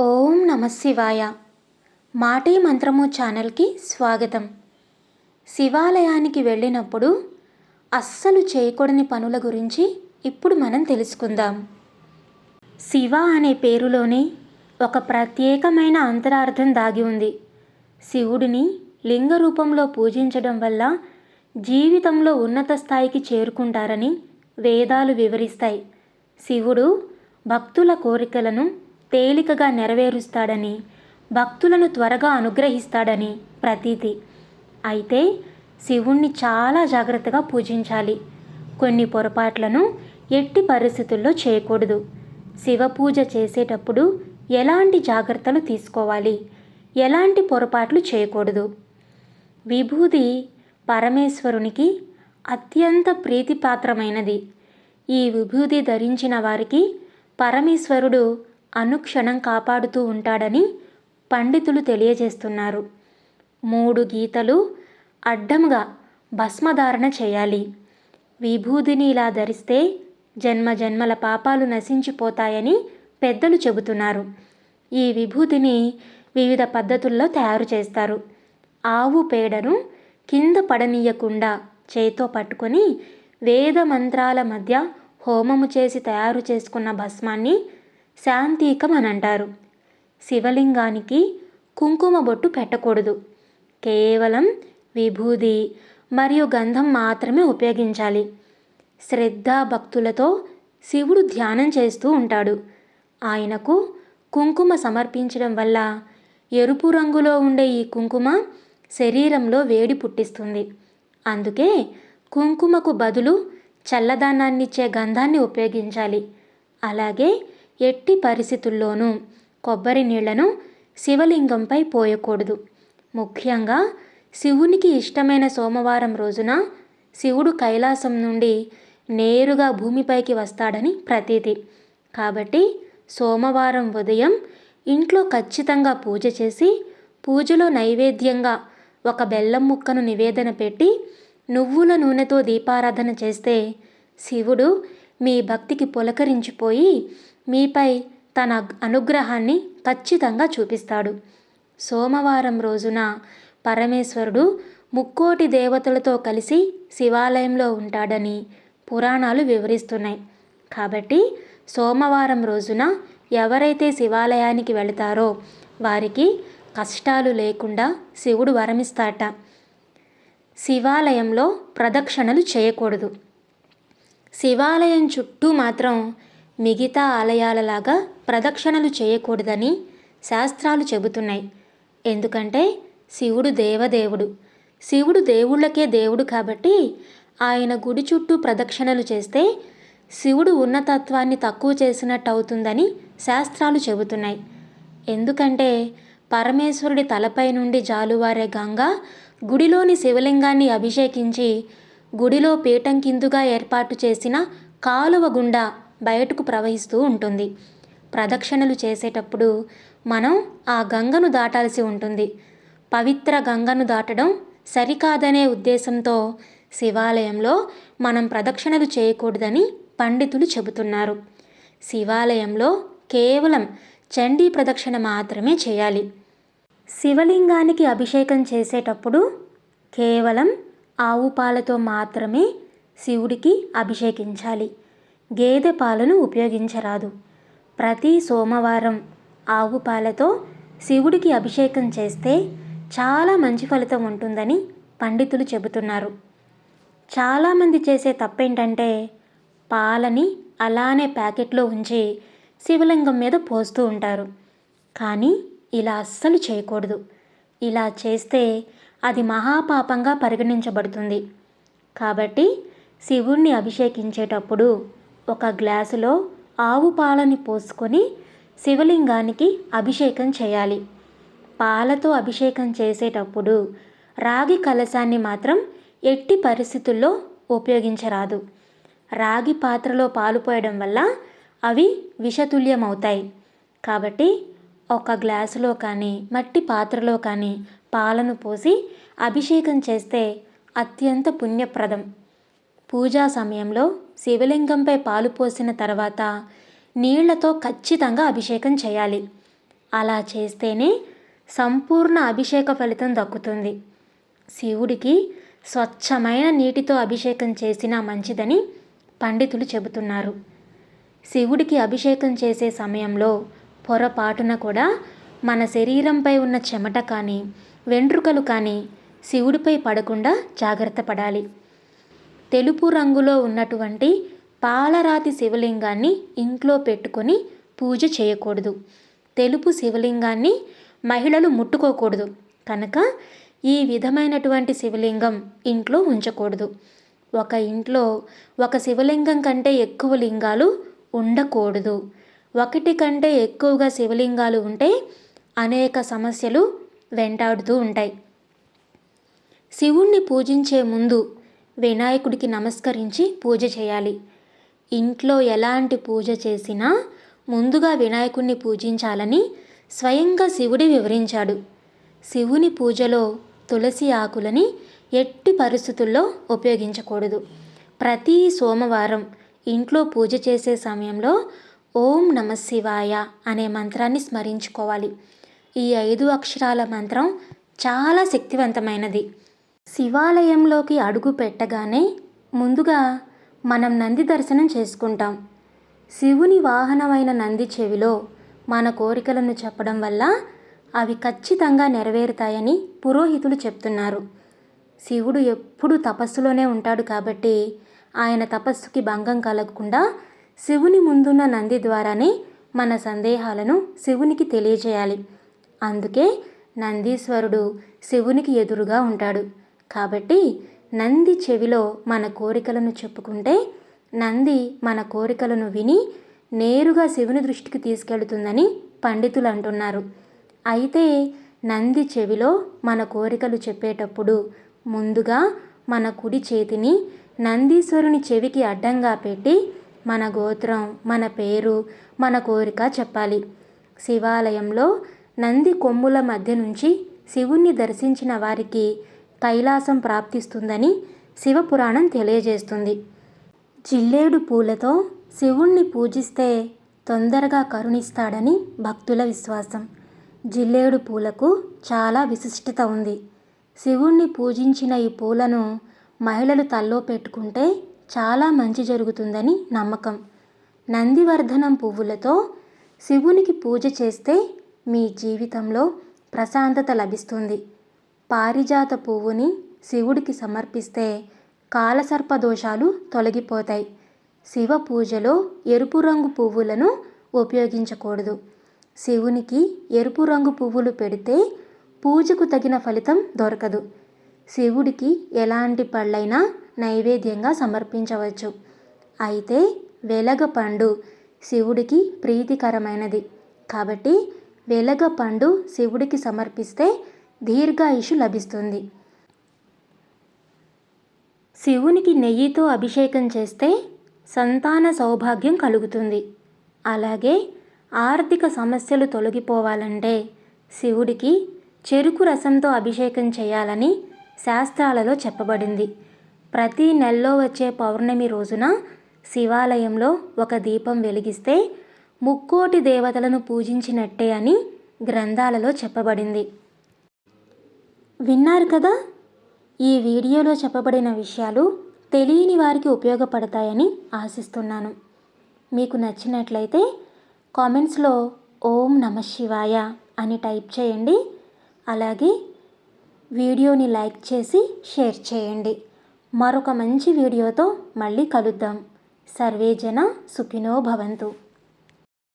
ఓం నమ శివాయ. మాటీ మంత్రము ఛానల్కి స్వాగతం. శివాలయానికి వెళ్ళినప్పుడు అస్సలు చేయకూడని పనుల గురించి ఇప్పుడు మనం తెలుసుకుందాం. శివ అనే పేరులోనే ఒక ప్రత్యేకమైన అంతరార్థం దాగి ఉంది. శివుడిని లింగ రూపంలో పూజించడం వల్ల జీవితంలో ఉన్నత స్థాయికి చేరుకుంటారని వేదాలు వివరిస్తాయి. శివుడు భక్తుల కోరికలను తేలికగా నెరవేరుస్తాడని భక్తులను త్వరగా అనుగ్రహిస్తాడని ప్రతీతి. అయితే శివుణ్ణి చాలా జాగ్రత్తగా పూజించాలి. కొన్ని పొరపాట్లను ఎట్టి పరిస్థితుల్లో చేయకూడదు. శివ పూజ చేసేటప్పుడు ఎలాంటి జాగ్రత్తలు తీసుకోవాలి? ఎలాంటి పొరపాట్లు చేయకూడదు? విభూది పరమేశ్వరునికి అత్యంత ప్రీతిపాత్రమైనది. ఈ విభూది ధరించిన వారికి పరమేశ్వరుడు అనుక్షణం కాపాడుతూ ఉంటాడని పండితులు తెలియజేస్తున్నారు. మూడు గీతలు అడ్డంగా భస్మధారణ చేయాలి. విభూదిని ఇలా ధరిస్తే జన్మ జన్మల పాపాలు నశించిపోతాయని పెద్దలు చెబుతున్నారు. ఈ విభూతిని వివిధ పద్ధతుల్లో తయారు చేస్తారు. ఆవు పేడను కింద పడనీయకుండా చేతో పట్టుకొని వేద మంత్రాల మధ్య హోమము చేసి తయారు చేసుకున్న భస్మాన్ని శాంతీకం అని అంటారు. శివలింగానికి కుంకుమ బొట్టు పెట్టకూడదు. కేవలం విభూది మరియు గంధం మాత్రమే ఉపయోగించాలి. శ్రద్ధ భక్తులతో శివుడు ధ్యానం చేస్తూ ఉంటాడు. ఆయనకు కుంకుమ సమర్పించడం వల్ల ఎరుపు రంగులో ఉండే ఈ కుంకుమ శరీరంలో వేడి పుట్టిస్తుంది. అందుకే కుంకుమకు బదులు చల్లదనాన్నిచ్చే గంధాన్ని ఉపయోగించాలి. అలాగే ఎట్టి పరిస్థితుల్లోనూ కొబ్బరి నీళ్ళను శివలింగంపై పోయకూడదు. ముఖ్యంగా శివునికి ఇష్టమైన సోమవారం రోజున శివుడు కైలాసం నుండి నేరుగా భూమిపైకి వస్తాడని ప్రతీతి. కాబట్టి సోమవారం ఉదయం ఇంట్లో ఖచ్చితంగా పూజ చేసి పూజలో నైవేద్యంగా ఒక బెల్లం ముక్కను నివేదన పెట్టి నువ్వుల నూనెతో దీపారాధన చేస్తే శివుడు మీ భక్తికి పులకరించిపోయి మీపై తన అనుగ్రహాన్ని ఖచ్చితంగా చూపిస్తాడు. సోమవారం రోజున పరమేశ్వరుడు ముక్కోటి దేవతలతో కలిసి శివాలయంలో ఉంటాడని పురాణాలు వివరిస్తున్నాయి. కాబట్టి సోమవారం రోజున ఎవరైతే శివాలయానికి వెళతారో వారికి కష్టాలు లేకుండా శివుడు వరమిస్తాట. శివాలయంలో ప్రదక్షిణలు చేయకూడదు. శివాలయం చుట్టూ మాత్రం మిగతా ఆలయాలలాగా ప్రదక్షిణలు చేయకూడదని శాస్త్రాలు చెబుతున్నాయి. ఎందుకంటే శివుడు దేవదేవుడు. శివుడు దేవుళ్ళకే దేవుడు కాబట్టి ఆయన గుడి చుట్టూ ప్రదక్షిణలు చేస్తే శివుడు ఉన్నతత్వాన్ని తక్కువ చేసినట్టు అవుతుందని శాస్త్రాలు చెబుతున్నాయి. ఎందుకంటే పరమేశ్వరుడి తలపై నుండి జాలువారే గంగ గుడిలోని శివలింగాన్ని అభిషేకించి గుడిలో పీఠం కిందుగా ఏర్పాటు చేసిన కాలువ గుండా బయటకు ప్రవహిస్తూ ఉంటుంది. ప్రదక్షిణలు చేసేటప్పుడు మనం ఆ గంగను దాటాల్సి ఉంటుంది. పవిత్ర గంగను దాటడం సరికాదనే ఉద్దేశంతో శివాలయంలో మనం ప్రదక్షిణలు చేయకూడదని పండితులు చెబుతున్నారు. శివాలయంలో కేవలం చండీ ప్రదక్షిణ మాత్రమే చేయాలి. శివలింగానికి అభిషేకం చేసేటప్పుడు కేవలం ఆవు పాలతో మాత్రమే శివుడికి అభిషేకించాలి. గేదె పాలను ఉపయోగించరాదు. ప్రతి సోమవారం ఆవు పాలతో శివుడికి అభిషేకం చేస్తే చాలా మంచి ఫలితం ఉంటుందని పండితులు చెబుతున్నారు. చాలామంది చేసే తప్పేంటంటే పాలని అలానే ప్యాకెట్లో ఉంచి శివలింగం మీద పోస్తూ ఉంటారు. కానీ ఇలా అస్సలు చేయకూడదు. ఇలా చేస్తే అది మహాపాపంగా పరిగణించబడుతుంది. కాబట్టి శివుణ్ణి అభిషేకించేటప్పుడు ఒక గ్లాసులో ఆవు పాలని పోసుకొని శివలింగానికి అభిషేకం చేయాలి. పాలతో అభిషేకం చేసేటప్పుడు రాగి కలశాన్ని మాత్రం ఎట్టి పరిస్థితుల్లో ఉపయోగించరాదు. రాగి పాత్రలో పాలు పోయడం వల్ల అవి విషతుల్యమవుతాయి. కాబట్టి ఒక గ్లాసులో కానీ మట్టి పాత్రలో కానీ పాలను పోసి అభిషేకం చేస్తే అత్యంత పుణ్యప్రదం. పూజా సమయంలో శివలింగంపై పాలు పోసిన తర్వాత నీళ్ళతో ఖచ్చితంగా అభిషేకం చేయాలి. అలా చేస్తేనే సంపూర్ణ అభిషేక ఫలితం దక్కుతుంది. శివుడికి స్వచ్ఛమైన నీటితో అభిషేకం చేసినా మంచిదని పండితులు చెబుతున్నారు. శివుడికి అభిషేకం చేసే సమయంలో పొరపాటున కూడా మన శరీరంపై ఉన్న చెమట కానీ వెంట్రుకలు కానీ శివుడిపై పడకుండా జాగ్రత్త పడాలి. తెలుపు రంగులో ఉన్నటువంటి పాలరాతి శివలింగాన్ని ఇంట్లో పెట్టుకొని పూజ చేయకూడదు. తెలుపు శివలింగాన్ని మహిళలు ముట్టుకోకూడదు. కనుక ఈ విధమైనటువంటి శివలింగం ఇంట్లో ఉంచకూడదు. ఒక ఇంట్లో ఒక శివలింగం కంటే ఎక్కువ లింగాలు ఉండకూడదు. ఒకటి కంటే ఎక్కువగా శివలింగాలు ఉంటే అనేక సమస్యలు వెంటాడుతూ ఉంటాయి. శివుణ్ణి పూజించే ముందు వినాయకుడికి నమస్కరించి పూజ చేయాలి. ఇంట్లో ఎలాంటి పూజ చేసినా ముందుగా వినాయకుడిని పూజించాలని స్వయంగా శివుడి వివరించాడు. శివుని పూజలో తులసి ఆకులని ఎట్టి పరిస్థితుల్లో ఉపయోగించకూడదు. ప్రతి సోమవారం ఇంట్లో పూజ చేసే సమయంలో ఓం నమ శివాయ అనే మంత్రాన్ని స్మరించుకోవాలి. ఈ ఐదు అక్షరాల మంత్రం చాలా శక్తివంతమైనది. శివాలయంలోకి అడుగు పెట్టగానే ముందుగా మనం నంది దర్శనం చేసుకుంటాం. శివుని వాహనమైన నంది చెవిలో మన కోరికలను చెప్పడం వల్ల అవి ఖచ్చితంగా నెరవేరుతాయని పురోహితులు చెప్తున్నారు. శివుడు ఎప్పుడు తపస్సులోనే ఉంటాడు కాబట్టి ఆయన తపస్సుకి భంగం కలగకుండా శివుని ముందున్న నంది ద్వారానే మన సందేహాలను శివునికి తెలియజేయాలి. అందుకే నందీశ్వరుడు శివునికి ఎదురుగా ఉంటాడు. కాబట్టి నంది చెవిలో మన కోరికలను చెప్పుకుంటే నంది మన కోరికలను విని నేరుగా శివుని దృష్టికి తీసుకెళ్తుందని పండితులు అంటున్నారు. అయితే నంది చెవిలో మన కోరికలు చెప్పేటప్పుడు ముందుగా మన కుడి చేతిని నందీశ్వరుని చెవికి అడ్డంగా పెట్టి మన గోత్రం మన పేరు మన కోరిక చెప్పాలి. శివాలయంలో నంది కొమ్ముల మధ్య నుంచి శివుణ్ణి దర్శించిన వారికి కైలాసం ప్రాప్తిస్తుందని శివపురాణం తెలియజేస్తుంది. జిల్లేడు పూలతో శివుణ్ణి పూజిస్తే తొందరగా కరుణిస్తాడని భక్తుల విశ్వాసం. జిల్లేడు పూలకు చాలా విశిష్టత ఉంది. శివుణ్ణి పూజించిన ఈ పూలను మహిళలు తల్లో పెట్టుకుంటే చాలా మంచి జరుగుతుందని నమ్మకం. నందివర్ధనం పువ్వులతో శివునికి పూజ చేస్తే మీ జీవితంలో ప్రశాంతత లభిస్తుంది. పారిజాత పువ్వుని శివుడికి సమర్పిస్తే కాలసర్ప దోషాలు తొలగిపోతాయి. శివ పూజలో ఎరుపు రంగు పువ్వులను ఉపయోగించకూడదు. శివునికి ఎరుపు రంగు పువ్వులు పెడితే పూజకు తగిన ఫలితం దొరకదు. శివుడికి ఎలాంటి పళ్ళైనా నైవేద్యంగా సమర్పించవచ్చు. అయితే వెలగ పండు శివుడికి ప్రీతికరమైనది. కాబట్టి వెలగ పండు శివుడికి సమర్పిస్తే దీర్ఘాయుషు లభిస్తుంది. శివునికి నెయ్యితో అభిషేకం చేస్తే సంతాన సౌభాగ్యం కలుగుతుంది. అలాగే ఆర్థిక సమస్యలు తొలగిపోవాలంటే శివుడికి చెరుకు రసంతో అభిషేకం చేయాలని శాస్త్రాలలో చెప్పబడింది. ప్రతి నెలలో వచ్చే పౌర్ణమి రోజున శివాలయంలో ఒక దీపం వెలిగిస్తే ముక్కోటి దేవతలను పూజించినట్టే అని గ్రంథాలలో చెప్పబడింది. విన్నారు కదా? ఈ వీడియోలో చెప్పబడిన విషయాలు తెలియని వారికి ఉపయోగపడతాయని ఆశిస్తున్నాను. మీకు నచ్చినట్లయితే కామెంట్స్లో ఓం నమ శివాయ అని టైప్ చేయండి. అలాగే వీడియోని లైక్ చేసి షేర్ చేయండి. మరొక మంచి వీడియోతో మళ్ళీ కలుద్దాం. సర్వేజన సుఖినో భవంతు.